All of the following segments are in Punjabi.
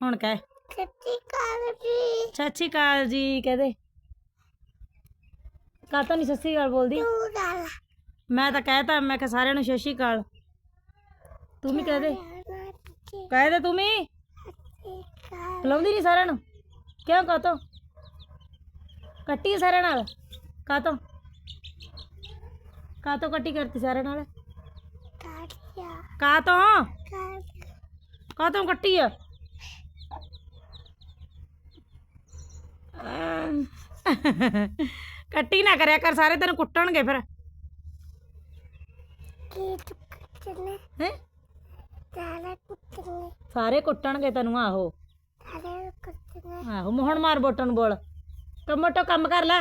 ਹੁਣ ਕਹਿ। ਸੱਚੀ ਕਾਲ ਜੀ। ਸਤਿ ਸ਼੍ਰੀ ਅਕਾਲ ਜੀ ਕਹਦੇ। ਕਾਤੋਂ ਨਹੀਂ ਸਤਿ ਸ਼੍ਰੀ ਅਕਾਲ ਬੋਲਦੀ? ਤੂੰ ਗੱਲ। ਮੈਂ ਤਾਂ ਕਹਿਤਾ ਮੈਂ ਕਿ ਸਾਰਿਆਂ ਨੂੰ ਸਤਿ ਸ਼੍ਰੀ ਅਕਾਲ। ਤੂੰ ਵੀ ਕਹਿ ਦੇ ਸੱਚੀ ਕਹਿ ਦੇ ਤੂੰ ਵੀ? ਬੁਲਾਉਂਦੀ ਨਹੀਂ ਸਾਰਿਆਂ ਨੂੰ। ਕਿਉਂ ਕਾਤੋਂ ਕੱਟੀ ਹੈ ਸਾਰਿਆਂ ਨਾਲ? ਕਾਤੋਂ ਕਾਤੋਂ ਕੱਟੀ ਕਰਤੀ ਸਾਰਿਆਂ ਨਾਲ? ਕਾਟਿਆ ਕਾਤੋਂ ਕਾਲ ਕਾਤੋਂ ਕੱਟੀ ਆ? ਕੱਟੀ ਨਾ ਕਰਿਆ ਕਰ ਸਾਰੇ ਤੈਨੂੰ ਕੁੱਟਣਗੇ ਫਿਰ। ਕੀ ਕਿਤਨੇ ਹੈ? ਤਾਲਾ ਕੁੱਤਨੇ ਸਾਰੇ ਕੁੱਟਣਗੇ ਤੈਨੂੰ ਆਹੋ। ਤਾਲੇ ਕੁੱਤਨੇ ਆਹੋ ਮੋਹਣ ਮਾਰ ਬੋਟਨ ਬੋਲ। ਟਮੋਟੋ ਕੰਮ ਕਰ ਲੈ।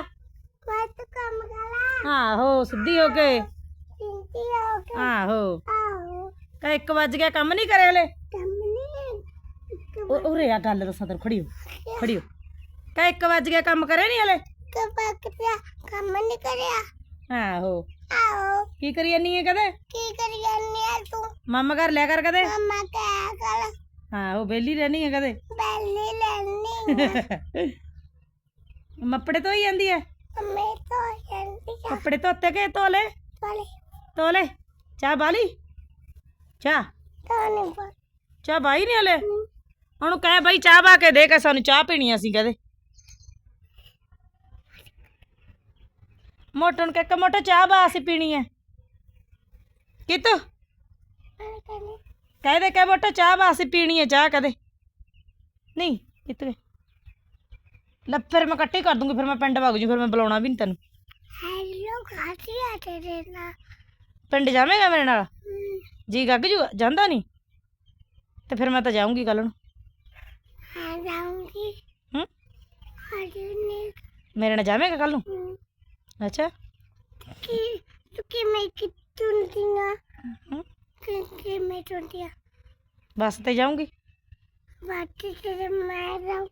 ਮੈਂ ਤੂੰ ਕੰਮ ਕਰਾ ਆਹੋ ਸਿੱਧੀ ਹੋ ਕੇ। ਸਿੰਤੀ ਹੋ ਕੇ। ਆਹੋ। ਆਹੋ। ਕਹ 1 ਵਜ ਗਿਆ ਕੰਮ ਨਹੀਂ ਕਰੇ ਹਲੇ। ਕੰਮ ਨਹੀਂ। ਉਹ ਉਰੇ ਆ ਗੱਲ ਦੱਸਾਂ ਤੈਨੂੰ ਖੜੀ ਹੋ ਖੜੀ ਹੋ ਕਹ 1 ਵਜ ਗਿਆ ਕੰਮ ਕਰੇ ਨਹੀਂ ਹਲੇ? ਕਬਕ ਪਿਆ ਕੰਮ ਨਹੀਂ ਕਰਿਆ। ਆਹੋ। ਆਹੋ। ਕੀ ਕਰੀ ਜਾਨੀ ਹੈ ਕਦੇ? ਕੀ ਕਰੀ ਜਾਂਦੀ ਆ ਤੂੰ? ਮੰਮ ਘਰ ਲਿਆ ਕਰ ਕਦੇ? ਮਮਾ ਕਹਿਆ ਕਰ ਆਹੋ ਬੇਲੀ ਰਹਿਣੀ ਹੈ ਕਦੇ? ਬੈਲੀ ਲੈਣੀ ਮੱਪੜੇ ਤੋਂ ਹੀ ਜਾਂਦੀ ਹੈ ਮੈਂ ਤਾਂ ਜਾਂਦੀ ਆ। ਕੱਪੜੇ ਧੋਤੇ ਕੇ ਧੋਲੇ? ਚਲੇ ਧੋਲੇ? ਚਾਹ ਬਾਲੀ? ਚਾਹ? ਤਾਂ ਨਹੀਂ ਚਾਹ ਬਾਈ ਨਹੀਂ ਹਲੇ? ਉਹਨੂੰ ਕਹਿ ਬਾਈ ਚਾਹ ਬਾ ਕੇ ਦੇ ਕੇ ਸਾਨੂੰ ਚਾਹ ਪੀਣੀ ਆ ਅਸੀਂ ਕਹਦੇ ਮੋਟਨ ਕੇ ਕਿ ਮੋਟਾ ਚਾਹ ਬਾ ਅਸੀਂ ਪੀਣੀ ਹੈ। ਕਿਤ? ਕਹਿ ਦੇ ਕਹਿ ਮੋਟਾ ਚਾਹ ਬਾ ਅਸੀਂ ਪੀਣੀ ਹੈ ਚਾਹ ਕਦੇ। ਨਹੀਂ ਕਿਤੇ ਲੈ ਫਿਰ ਮੈਂ ਇਕੱਠੀ ਕਰ ਦੂੰਗੀ ਫਿਰ ਮੈਂ ਪਿੰਡ ਵਗ ਜੂ ਫਿਰ ਮੈਂ ਬੁਲਾਉਣਾ ਵੀ ਨਹੀਂ ਤੈਨੂੰ। ਹੈਲੋ ਖਾਤੀ ਆ ਤੇਰੇ ਨਾਲ? ਪਿੰਡ ਜਾਵੇਂਗਾ ਮੇਰੇ ਨਾਲ? ਜੀ ਗੱਗ ਜੂ ਜਾਂਦਾ ਨਹੀਂ ਤੇ ਫਿਰ ਮੈਂ ਤਾਂ ਜਾਊਂਗੀ ਕੱਲ ਨੂੰ। ਆ ਜਾਊਂਗੀ। ਹੂੰ? ਮੇਰੇ ਨਾਲ ਜਾਵੇਂਗਾ ਕੱਲ ਨੂੰ? ਹਮ, ਅੱਛਾ ਕੀ ਤੂੰ ਕਿ ਮੈਂ ਕਿਤੋਂ ਦੀਆਂ ਹੂੰ ਕਿ ਮੈਂ ਚੁੰਦੀਆਂ ਬੱਸ ਤੇ ਜਾਊਂਗੀ? ਬਾਕੀ ਤੇਰੇ ਮੈਂ ਜਾਊਂ।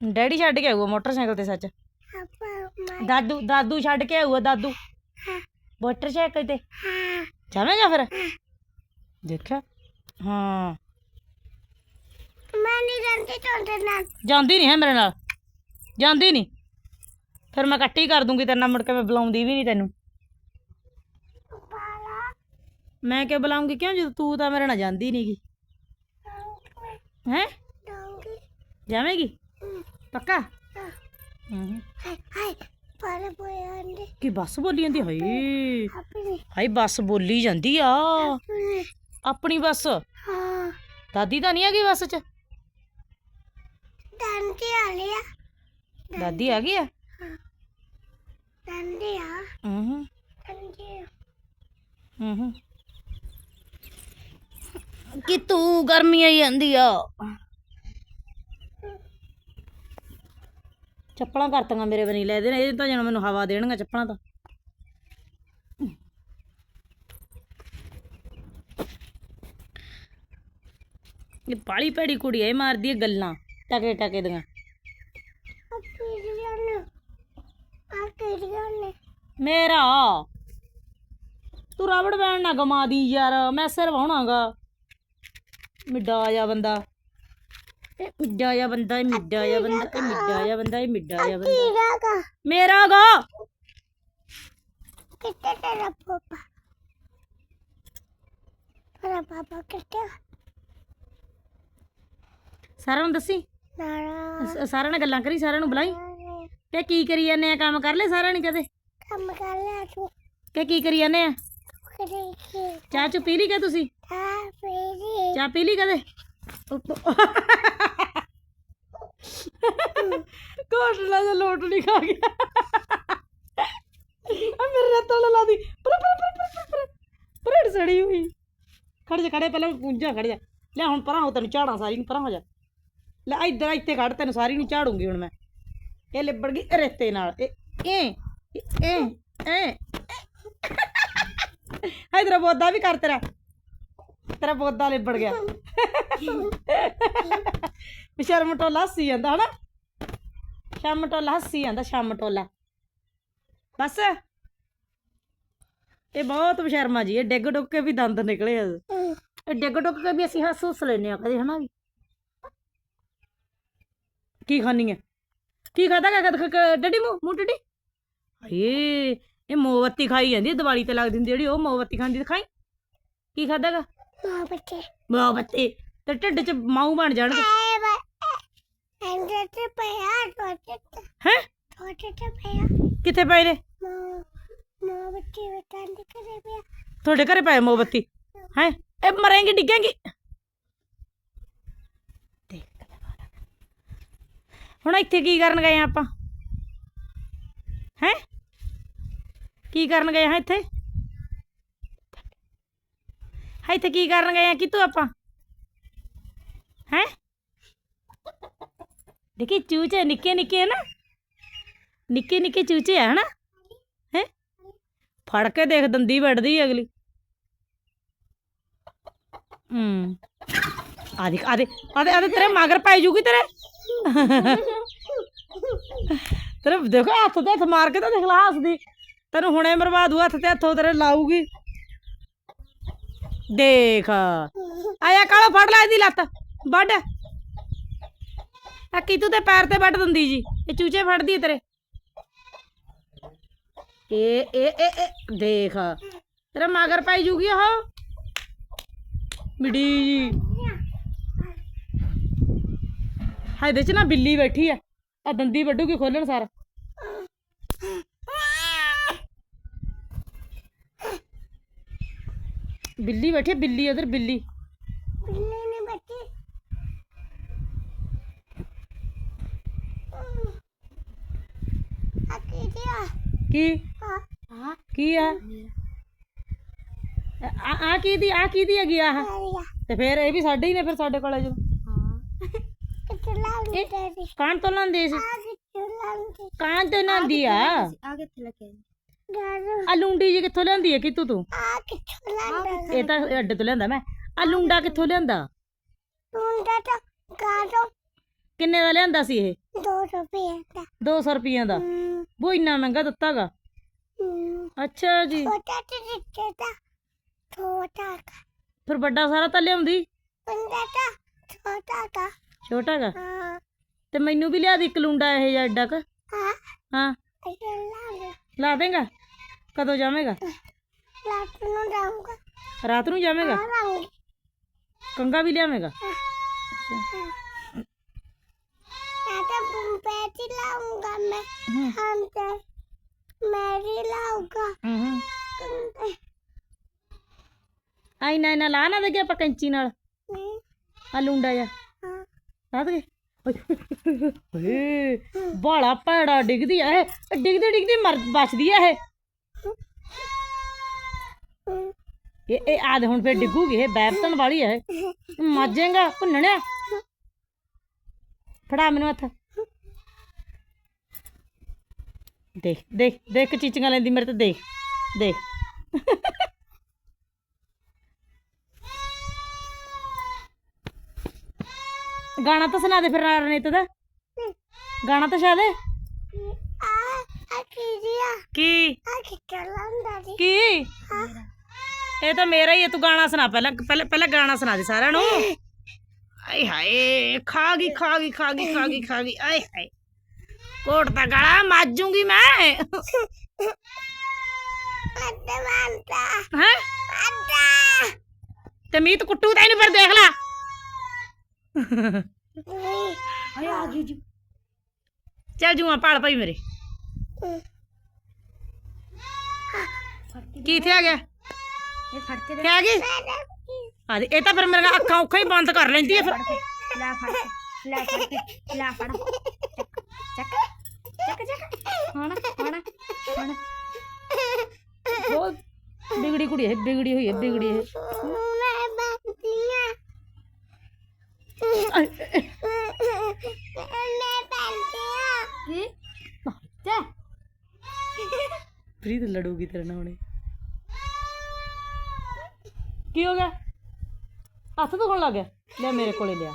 ਡੈਡੀ ਛੱਡ ਕੇ ਆਊਗਾ ਮੋਟਰਸਾਈਕਲ ਤੇ ਸੱਚ। ਦਾਦੂ ਦਾਦੂ ਛੱਡ ਕੇ ਆਊਗਾ ਦਾਦੂ। ਹਾਂ। ਮੋਟਰਸਾਈਕਲ ਤੇ। ਹਾਂ। ਜਾਵੇਂਗਾ ਫਿਰ? ਦੇਖਿਆ? ਹਾਂ। ਮੈਂ ਨਹੀਂ ਜਾਂਦੀ ਤੁਹਾਡੇ ਨਾਲ। ਜਾਂਦੀ ਨਹੀਂ ਹੈ ਮੇਰੇ ਨਾਲ। ਜਾਂਦੀ ਨਹੀਂ। ਫਿਰ ਮੈਂ ਇਕੱਠੀ ਕਰ ਦੂੰਗੀ ਤੇਰੇ ਨਾਲ ਮੁੜ ਕੇ ਮੈਂ ਬੁਲਾਉਂਦੀ ਵੀ ਨਹੀਂ ਤੈਨੂੰ। ਮੈਂ ਕਿਉਂ ਬੁਲਾਉਂਗੀ? ਕਿਉਂ ਜਦੋਂ ਤੂੰ ਤਾਂ ਮੇਰੇ ਨਾਲ ਜਾਂਦੀ ਨਹੀਂਗੀ ਹੈ? ਜਾਵੇਂਗੀ? ਪੱਕਾ? ਹਾਂ। ਹੂੰ ਹਾਏ ਹਾਏ ਪਰ ਬੋਲਦੇ ਕੀ ਬੱਸ ਬੋਲੀ ਜਾਂਦੀ? ਹਾਏ। ਹਾਏ ਬੱਸ ਬੋਲੀ ਜਾਂਦੀ ਆ। ਆਪਣੀ ਬੱਸ? ਹਾਂ ਦਾਦੀ ਤਾਂ ਨਹੀਂ ਹੈਗੀ ਬੱਸ 'ਚ? ਦੰਦੀ ਆ। ਦਾਦੀ ਆ ਗਈ ਆ? ਹੂੰ ਕਿ ਤੂੰ ਗਰਮੀ ਆਈ ਜਾਂਦੀ ਆ ਚੱਪਲਾਂ ਕਰਤੀਆਂ ਮੇਰੇ ਬਣੀ ਲੈ ਦੇ ਇਹ ਤਾਂ ਜਣ ਮੈਨੂੰ ਹਵਾ ਦੇਣਗਾ ਚੱਪਲਾਂ ਤਾਂ ਇਹ ਬਾਲੀ ਭੈੜੀ ਕੁੜੀ ਐ ਮਾਰਦੀ ਐ ਗੱਲਾਂ ਟਕੇ ਟਕੇ ਦੀਆਂ ਆਪੀਰੀਆਂ ਨੇ ਮੇਰਾ? ਤੂੰ ਰਬੜ ਬੈਂਡ ਨਾ ਗਮਾ ਦੀ ਯਾਰ ਮੈਂ ਸਿਰ ਵਾਉਣਾਗਾ ਮਿੱਡਾ ਜਿਹਾ ਬੰਦਾ। ਇਹ ਮਿੱਡਾ ਜਿਹਾ ਬੰਦਾ ਇਹ ਮਿੱਡਾ ਜਿਹਾ ਬੰਦਾ ਇਹ ਮਿੱਡਾ ਜਿਹਾ ਬੰਦਾ ਇਹ ਮਿੱਡਾ ਜਿਹਾ ਬੰਦਾ। ਕੀੜਾ ਮੇਰਾ ਗਾ ਕਿੱਥੇ ਤੇਰਾ ਪਾਪਾ? ਤੇਰਾ ਪਾਪਾ ਕਿੱਥੇ ਸਾਰਿਆਂ ਨੂੰ ਦੱਸੀ? ਨਾਰਾ ਸਾਰਿਆਂ ਨਾਲ ਗੱਲਾਂ ਕਰੀ ਸਾਰਿਆਂ ਨੂੰ ਬੁਲਾਈ? ਤੇ ਕੀ ਕਰੀ ਜਾਂਦੇ ਆ? ਕੰਮ ਕਰ ਲੈ ਸਾਰਿਆਂ ਨੇ ਕਦੇ? ਕੰਮ ਕਰ ਲਿਆ ਤੂੰ? ਕਿ ਕੀ ਕਰੀ ਜਾਂਦੇ ਆ? ਕੀ ਚਾਹ ਚੁ ਪੀ ਲਈ ਕਿ ਤੁਸੀਂ? ਫੇਰੀ ਚਾਹ ਪੀ ਲਈ ਕਦੇ? ਕੋਟਲਾ ਜਿਹਾ ਲੋਟ ਨਹੀਂ ਖਾ ਗਿਆ। ਆ ਮੇਰੇ ਰੱਤਾਂ ਲਾ ਦੀ। ਪਰ ਪਰ ਪਰ ਪਰ ਪਰ ਪਰੜ ਸੜੀ ਹੋਈ। ਖੜ ਜਾ ਖੜੇ ਪਹਿਲਾਂ ਪੁੰਜਾ ਖੜ ਜਾ। ਲੈ ਹੁਣ ਪਰਾਂ ਹੋ ਤੈਨੂੰ ਝਾੜਾਂ ਸਾਰੀ ਨੂੰ ਪਰਾਂ ਹੋ ਜਾ। ਲੈ ਇੱਧਰ ਇੱਥੇ ਖੜ ਤੈਨੂੰ ਸਾਰੀ ਨੂੰ ਝਾੜੂੰਗੀ ਹੁਣ ਮੈਂ। ਇਹ ਲਿਬੜ ਗਈ ਰੇਤੇ ਨਾਲ। ਇਹ ਇਹ ਇਹ ਇਹ ਇਧਰ ਬੋਦਾ ਵੀ ਕਰ ਤੇਰਾ। ਤੇਰਾ ਬੋਦਾ ਲਿਬੜ ਗਿਆ। ਸ਼ਰਮ ਟੋਲਾ ਹੱਸੀ ਜਾਂਦਾ, ਹਨਾ? ਸ਼ਰਮ ਟੋਲਾ ਹੱਸੀ ਜਾਂਦਾ, ਸ਼ਰਮ ਟੋਲਾ। ਬਸ। ਇਹ ਬਹੁਤ ਬਸ਼ਰਮਾ ਜੀ। ਇਹ ਡਿੱਗ ਡੁੱਗ ਕੇ ਵੀ ਦੰਦ ਨਿਕਲੇ ਆ। ਇਹ ਡਿੱਗ ਡੁੱਗ ਕੇ ਵੀ ਅਸੀਂ ਹੱਸ ਹੁੱਸ ਲੈਨੇ ਆ, ਕਦੇ, ਹਨਾ ਵੀ? ਕੀ ਖਾਣੀ ਹੈ ਕੀ ਖਾਦਾ ਕਾ ਡੱਡੀ ਮੂੰਹ ਮੂੰਹ ਡੱਡੀ? ਏ ਇਹ ਮੋਮਬੱਤੀ ਖਾਈ ਜਾਂਦੀ ਹੈ ਦੀਵਾਲੀ ਤੇ ਲੱਗਦੀ ਹੁੰਦੀ ਜਿਹੜੀ ਉਹ ਮੋਮਬੱਤੀ ਖਾਂਦੀ ਤੇ ਖਾਈ ਕੀ ਖਾਦਾਗਾ ਮਾਂ ਬੱਚੇ ਮੋਮਬੱਤੀ। ਤੇ ਢਿੱਡ 'ਚ ਮਾਊ ਬਣ ਜਾਣਗੇ ਐ ਵਾ ਐਂਦੇ ਤੇ ਪਿਆ ਛੋਟੇ ਤੇ ਹੈ? ਛੋਟੇ ਤੇ ਪਿਆ। ਕਿੱਥੇ ਪਏ ਨੇ? ਮਾਂ ਮਾਂ ਬੱਚੇ ਬਤਾਂ ਦੇ ਕਰੇ ਪਿਆ। ਤੁਹਾਡੇ ਘਰੇ ਪਏ ਮੋਮਬੱਤੀ? ਹੈ? ਇਹ ਮਰੇਂਗੀ ਡਿੱਗੇਂਗੀ ਦੇਖ ਕਿੱਦਾਂ ਬਾਹਰ ਆ ਗਿਆ। ਹੁਣ ਇੱਥੇ ਕੀ ਕਰਨ ਗਏ ਆ ਆਪਾਂ? ਹੈ? ਕੀ ਕਰਨ ਗਏ ਹਾਂ ਇੱਥੇ? ਹੈ, ਇੱਥੇ ਕੀ ਕਰਨ ਗਏ ਆ? ਕਿਤੋਂ ਆਪਾਂ? ਹੈ? ਦੇਖੀ, ਚੂਚੇ ਨਿੱਕੇ ਨਿੱਕੇ ਨਾ? ਨਿੱਕੇ ਨਿੱਕੇ ਚੂਚੇ ਆ, ਹਨਾ? ਹੈ? ਫੜ ਕੇ ਦੇਖ, ਦੰਦੀ ਵੱਢਦੀ ਅਗਲੀ। ਹੂੰ। ਆ ਦੇਖ ਆ ਦੇ ਆ ਦੇ ਤੇਰੇ ਮਗਰ ਪਾਈ ਜੂਗੀ ਤੇਰੇ? ਤੇਰੇ ਦੇਖੋ ਹੱਥ ਤੇ ਹੱਥ ਮਾਰ ਕੇ ਤਾਂ ਦੇਖ ਲਾ ਹੱਸਦੀ। ਤੈਨੂੰ ਹੁਣੇ ਮਰਵਾ ਦੂ, ਹੱਥ ਤੇ ਹੱਥੋਂ ਤੇਰੇ ਲਾਊਗੀ। ਦੇਖ। ਆਇਆ ਕਾਲਾ ਫੜ ਲੈ ਇਹਦੀ ਲੱਤ। ਵੱਢ। ਆ ਕੀਤੂ ਤੇ ਪੈਰ ਤੇ ਵੱਢ ਦਿੰਦੀ ਜੀ। ਇਹ ਚੂਚੇ ਫੜਦੀ ਹੈ ਤੇਰੇ। ਇਹ ਇਹ ਇਹ ਇਹ ਦੇਖ। ਤੇਰਾ ਮਗਰ ਪਾਈ ਜੂਗੀ ਉਹ। ਮਿੜੀ ਜੀ। ਹਾਂ ਇਹਦੇ ਚ ਨਾ ਬਿੱਲੀ ਬੈਠੀ ਆ ਆ ਦੰਦੀ ਵੱਢੂਗੀ ਖੋਲਣ ਸਾਰ। ਬਿੱਲੀ ਬੈਠੀ ਆ ਬਿੱਲੀ ਉਧਰ ਬਿੱਲੀ। ਬਿੱਲੀ ਨੇ ਬੱਚੇ ਆ ਕੀ ਦਿਆ ਕੀ? ਆ ਆ ਕੀ ਆ? ਆ ਆ ਕੀ ਦੀ ਆ ਕੀ ਦੀ ਹੈਗੀ ਆ ਆਹ? ਤੇ ਫਿਰ ਇਹ ਵੀ ਸਾਡੇ ਹੀ ਨੇ ਫਿਰ ਸਾਡੇ ਕੋਲੇ ਜੋ ਕਿੱਥੇ ਲਾਉਂਦੇ ਤੇਰੀ ਕਾਣ ਤੋਂ ਲੈਂਦੀ ਸੀ? ਆ ਕਿੱਥੇ ਲਾਉਂਦੇ? ਕਾਣ ਤੋਂ ਲੈਂਦੀ ਆ? ਆ ਕਿੱਥੇ ਲੱਗੇ ਗਾਰੂ। ਆ ਲੁੰਡੀ ਜੀ ਕਿੱਥੋਂ ਲੈਂਦੀ ਹੈ ਕਿਤੂ ਤੂੰ? ਆ ਕਿੱਥੇ ਲਾਉਂਦੇ? ਇਹ ਤਾਂ ਅੱਡੇ ਤੋਂ ਲਿਆਂਦਾ ਮੈਂ। ਆ ਲੁੰਡਾ ਕਿੱਥੋਂ ਲਿਆਂਦਾ? ਮੁੰਡਾ ਤਾਂ ਗਾਰੂ। ਕਿੰਨੇ ਦਾ ਲਿਆਂਦਾ ਸੀ ਇਹ? 2 ਰੁਪਏ ਦਾ। 200 ਰੁਪਈਆਂ ਦਾ। ਹਮ, ਉਹ ਇੰਨਾ ਮਹਿੰਗਾ ਦਿੱਤਾਗਾ ਹਮ, ਅੱਛਾ ਜੀ। ਛੋਟਾ ਤੇ ਦਿੱਤੇ ਦਾ। ਛੋਟਾ ਕਾ ਫਿਰ ਵੱਡਾ ਸਾਰਾ ਤਾਂ ਲਿਆਉਂਦੀ? ਮੁੰਡਾ ਤਾਂ ਛੋਟਾ ਕਾ ਛੋਟਾਗਾ ਹਾਂ। ਤੇ ਮੈਨੂੰ ਵੀ ਲਿਆ ਦੀ ਇੱਕ ਲੁੰਡਾ ਇਹ ਜਿਹਾ ਐਡਾ ਕ। ਹਾਂ। ਹਾਂ। ਲਾਉਂਦੇ ਲਾ ਦੇਗਾ? ਕਦੋਂ ਜਾਵੇਂਗਾ? ਰਾਤ ਨੂੰ ਜਾਊਂਗਾ। ਰਾਤ ਨੂੰ ਜਾਵੇਂਗਾ? ਕੰਗਾ ਵੀ ਲਿਆਵੇਂਗਾ? ਮੈਂ ਤਾਂ ਚ ਲਾਉਂਗਾ ਮੈਂ। ਹੂੰ। ਹਾਂ ਤੇ ਮੈਂ ਵੀ ਲਾਉਂਗਾ ਹੂੰ ਕੰਦੇ ਆਈ ਨਾ ਨਾ ਲਾ ਨਾ ਦੇ ਆਪਾਂ ਕੈਂਚੀ ਨਾਲ। ਨਹੀਂ। ਆ ਲੁੰਡਾ ਜਾ ਹਾਂ। ਲਾ ਦੇ ਓਏ ਬਾਲਾ ਭੈੜਾ ਡਿੱਗਦੀ ਆ ਡਿੱਗਦੀ ਡਿੱਗਦੀ ਮਰ ਬਚਦੀ ਆ ਇਹ। ਇਹ ਇਹ ਆਦ ਹੁਣ ਫੇਰ ਡਿੱਗੂਗੀ, ਇਹ ਬੈਰਤਨ ਵਾਲੀ ਹੈ ਮਾਜੇਗਾ, ਭੁੰਨਣਿਆ। ਫੜਾ ਮੈਨੂੰ ਹੱਥ। ਦੇਖ ਦੇਖ ਦੇਖ ਚੀਚੀਆਂ ਲੈਂਦੀ ਮੇਰੇ ਤੇ, ਦੇਖ ਦੇਖ। ਗਾਣਾ ਤਾਂ ਸੁਣਾ ਦੇ ਫਿਰ ਰਣੀਤ ਦਾ। ਗਾਣਾ ਤਾਂ ਸੁਣਾ ਦੇ। ਆ ਆ ਕੀ ਦਿਆ ਕੀ? ਆ ਕਿੱਥੇ ਲਾਉਂਦਾ ਜੀ? ਕੀ? ਇਹ ਤਾਂ ਮੇਰਾ ਹੀ ਹੈ ਤੂੰ ਗਾਣਾ ਸੁਣਾ ਪਹਿਲਾਂ ਪਹਿਲਾਂ ਪਹਿਲਾਂ ਗਾਣਾ ਸੁਣਾ ਦੇ ਸਾਰਿਆਂ ਨੂੰ। ਆਏ ਹਾਏ ਖਾ ਗਈ ਖਾ ਗਈ ਖਾ ਗਈ ਖਾ ਗਈ ਖਾ ਗਈ ਆਏ ਹਾਏ। ਕੋਟ ਤਾਂ ਗਲਾ ਮਾਜੂਗੀ ਮੈਂ। ਅੱਡਾ ਮੰਦਾ ਹੈ? ਅੱਡਾ ਤੇ ਮੀਤ ਕੁੱਟੂ ਤਾਂ ਇਹਨੂੰ ਫਿਰ ਦੇਖ ਲੈ। ਨਹੀਂ ਆਏ ਆ ਗਈ ਜੀ ਚੱਲ ਜੂਆ ਪਾਲ ਭਾਈ ਮੇਰੇ ਕੀ ਇੱਥੇ ਆ ਗਿਆ ਇਹ ਫੜ ਕੇ ਕਿਆ ਆ ਗਈ ਆ ਦੇ ਇਹ ਤਾਂ ਫਿਰ ਮੇਰੀਆਂ ਅੱਖਾਂ ਉੱਖਾਂ ਹੀ ਬੰਦ ਕਰ ਲੈਂਦੀ ਹੈ ਫਿਰ ਲੈ ਫੜ ਕੇ ਲੈ ਫੜ ਕੇ ਲੈ ਫੜ ਚੱਕ ਚੱਕ ਚੱਕ ਹੁਣ ਹੁਣ ਹੁਣ ਬਹੁਤ ਬਿਗੜੀ ਕੁੜੀ ਹੈ ਬਿਗੜੀ ਹੋਈ ਹੈ ਬਿਗੜੀ ਹੈ ਮੈਂ ਬੰਦੀਆਂ ਆਏ, ਮੈਂ ਬੰਦੀਆਂ ਕੀ? ਤੇ ਪ੍ਰੀਤ ਲੜੂਗੀ ਤੇਰੇ ਨਾਲ ਹੁਣੇ। ਕੀ ਹੋ ਗਿਆ? ਹੱਥ ਦੁਖਣ ਲੱਗ ਗਿਆ? ਲੈ ਮੇਰੇ ਕੋਲੇ ਲਿਆ।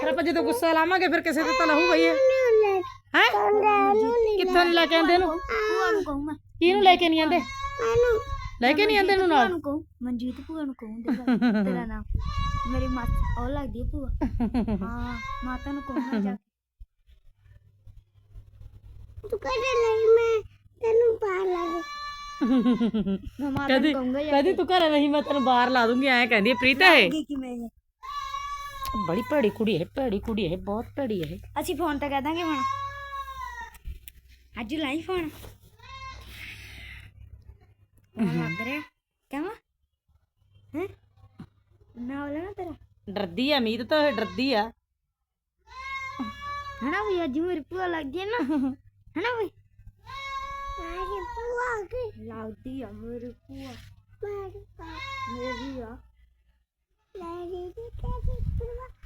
ਫਿਰ ਆਪਾਂ ਜਦੋਂ ਗੁੱਸਾ ਲਾਵਾਂਗੇ ਫਿਰ ਕਿਸੇ ਤੇ ਤਾਂ ਲਹੂ ਗਈ ਹੈ ਹੈ? ਕਿੱਥੋਂ ਨੀ ਲੈ ਕੇ ਆਂਦੇ ਇਹਨੂੰ? ਭੂਆ ਨੂੰ ਕਹੂੰ ਮੈਂ ਕਿਹਨੂੰ ਲੈ ਕੇ ਨਹੀਂ ਆਂਦੇ ਲੈ ਕੇ ਨਹੀਂ ਆਂਦੇ ਇਹਨੂੰ ਨਾਲ? ਕਹੂੰ। ਮਨਜੀਤ ਭੂਆ ਨੂੰ ਕਹੂੰ ਤੇਰਾ ਤੇਰਾ ਨਾਮ। ਮੇਰੀ ਮਾਂ ਉਹ ਲੱਗਦੀ ਹੈ ਭੂਆ। ਹਾਂ ਮਾਤਾ ਨੂੰ ਕਹੂੰ ਜਾ ਕੇ। ਤੂੰ ਕਦੇ ਲਈ ਮੈਂ ਤੈਨੂੰ ਬਾਹਰ ਲਾ ਦੇ। ਮੈਂ ਮਾਤਾ ਕਦੀ ਨੂੰ ਕਹੂੰਗਾ ਕਦੀ ਤੂੰ ਘਰੇ ਨਹੀਂ ਮੈਂ ਤੈਨੂੰ ਬਾਹਰ ਲਾ ਦੂੰਗੀ ਐਂ ਕਹਿੰਦੀ ਹੈ ਪ੍ਰੀਤ ਇਹ। ਕਿ ਕਿਵੇਂ ਜੇ ਬੜੀ ਭੈੜੀ ਕੁੜੀ ਹੈ ਭੈੜੀ ਕੁੜੀ ਹੈ ਬਹੁਤ ਭੈੜੀ ਹੈ। ਅਸੀਂ ਫੋਨ ਤੇ ਕਹਿ ਦਾਂਗੇ ਹੁਣ। ਅੱਜ ਲਾਈ ਫੋਨ? ਲੱਗ ਰਿਹਾ। ਕਿਵੇਂ ਹੈ? ਨਾ ਵਾਲਾ ਨਾ ਤੇਰਾ। ਡਰਦੀ ਆ ਮੀਤ ਤਾਂ ਡਰਦੀ ਆ। ਹਨਾ ਵੀ ਅੱਜ ਮੇਰੀ ਭੂਆ ਲੱਗ ਗਈ ਨਾ। ਹਨਾ ਵੀ? ਮੇਰੀ ਭੂਆ ਕੀ ਲੱਗਦੀ ਆ ਮੇਰੀ ਭੂਆ। ਮੇਰੀ ਮੇਰੀ ਆ। ਮੇਰੀ ਦੀ ਤੇਰੀ ਭੂਆ।